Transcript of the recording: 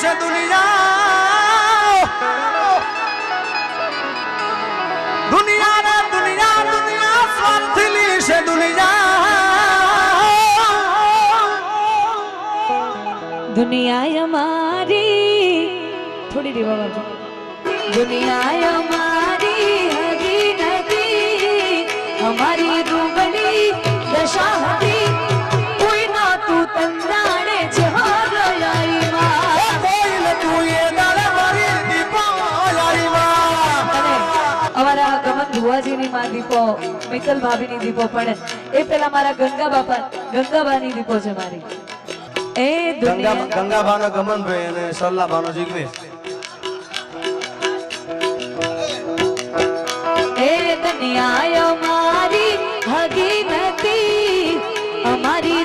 সে দুনিয়া দুনিয়া রে দুনিয়া দুনিয়া স্বার্থিলি সে দুনিয়া দুনিয়ায় আমারি থোড়ি রে বাবা দুনিয়ায় আমারি হরি নদী हमारी અમારા ગમન ભુવાજીની માં દીપો મિકલ ભાભીની દીપો પણ એ પેલા મારા ગંગા બાપા ગંગાબાની દીપો છે મારી. એ ગંગા ગંગાભાનો ગમનભાઈ અને સલ્લાભાનો જિગ્નેશ એ દુનિયા અમારી હગી નથી અમારી